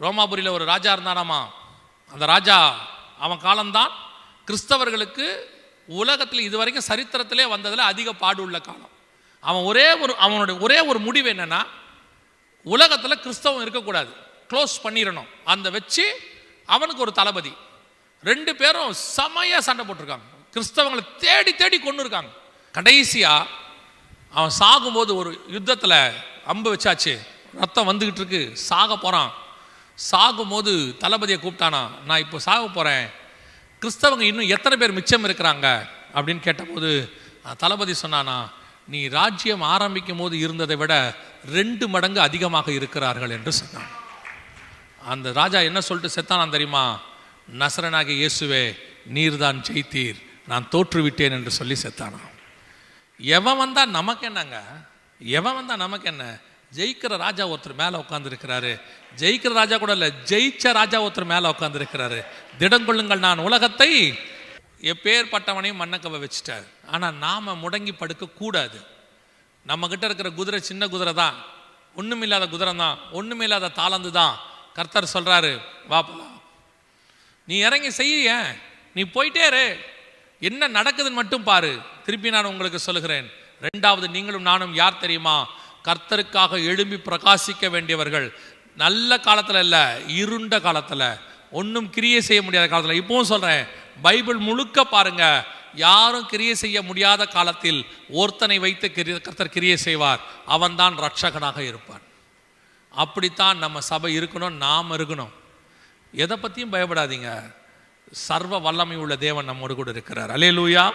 ரோமாபுரியில் ஒரு ராஜா இருந்தானாமா? அந்த ராஜா அவன் காலம்தான் கிறிஸ்தவர்களுக்கு உலகத்தில் இதுவரைக்கும் சரித்திரத்திலே வந்ததில் அதிக பாடு உள்ள காலம். அவன் ஒரே ஒரு அவனுடைய ஒரே ஒரு முடிவு என்னன்னா உலகத்தில் கிறிஸ்தவம் இருக்கக்கூடாது. க்ளோஸ் பண்ணிடணும் அந்த வச்சு அவனுக்கு ஒரு தளபதி. ரெண்டு பேரும் செமையாக சண்டை போட்டிருக்காங்க. கிறிஸ்தவங்களை தேடி தேடி கொண்டு இருக்காங்க. கடைசியாக அவன் சாகும்போது ஒரு யுத்தத்தில் அம்பு வச்சாச்சு. ரத்தம் வந்துக்கிட்டு இருக்கு. சாக போகிறான் சாகும்போது தளபதியை கூப்பிட்டானா நான் இப்போ சாக போகிறேன் கிறிஸ்தவங்க இன்னும் எத்தனை பேர் மிச்சம் இருக்கிறாங்க? அப்படின்னு கேட்டபோது தளபதி சொன்னானா நீ ராஜ்யம் ஆரம்பிக்கும் போது இருந்ததை விட ரெண்டு மடங்கு அதிகமாக இருக்கிறார்கள் என்று சொன்னான். அந்த ராஜா என்ன சொல்லிட்டு செத்தானான் தெரியுமா? நசரனாகிய இயேசுவே நீர்தான் ஜெயித்தீர். நான் தோற்றுவிட்டேன் என்று சொல்லி செத்தானான் எவன் வந்தால் நமக்கு என்னங்க? எவன் வந்தால் நமக்கு என்ன? ஜெயிக்கிற ராஜா ஒருத்தர் மேலே உட்காந்துருக்கிறாரு ஜெயிக்கிற ராஜா கூட இல்லை ஜெயிச்ச ராஜா ஒருத்தர் மேலே உட்காந்துருக்கிறாரு திடங்கொள்ளுங்கள் நான் உலகத்தை. எப்பேற்பட்டவனையும் மண்ணக்கவ வச்சுட்டார். ஆனால் நாம் முடங்கி படுக்கக்கூடாது நம்மக்கிட்ட நம்ம இருக்கிற குதிரை சின்ன குதிரை தான். ஒன்றுமில்லாத குதிரை தான். ஒன்றுமில்லாத தாளந்து தான். கர்த்தர் சொல்கிறாரு வா போலாம். நீ இறங்கி செய்ய நீ போயிட்டே இரு. என்ன நடக்குதுன்னு மட்டும் பாரு. திருப்பி நான் உங்களுக்கு சொல்லுகிறேன். ரெண்டாவது நீங்களும் நானும் யார் தெரியுமா? கர்த்தருக்காக எழும்பி பிரகாசிக்க வேண்டியவர்கள் நல்ல காலத்தில் இல்லை இருண்ட காலத்தில். ஒன்றும் கிரியை செய்ய முடியாத காலத்தில். இப்போவும் சொல்கிறேன் பைபிள் முழுக்க பாருங்கள் யாரும் கிரியை செய்ய முடியாத காலத்தில் ஒருத்தனை வைத்து கிரி- கர்த்தர் கிரியை செய்வார். அவன்தான் ரட்சகனாக இருப்பான். அப்படித்தான் நம்ம சபை இருக்கணும் நாம் இருக்கணும். எதை பற்றியும் பயப்படாதீங்க. சர்வ வல்லமை உள்ள தேவன் நம்மோடு கூட இருக்கிறார். அலே லூயா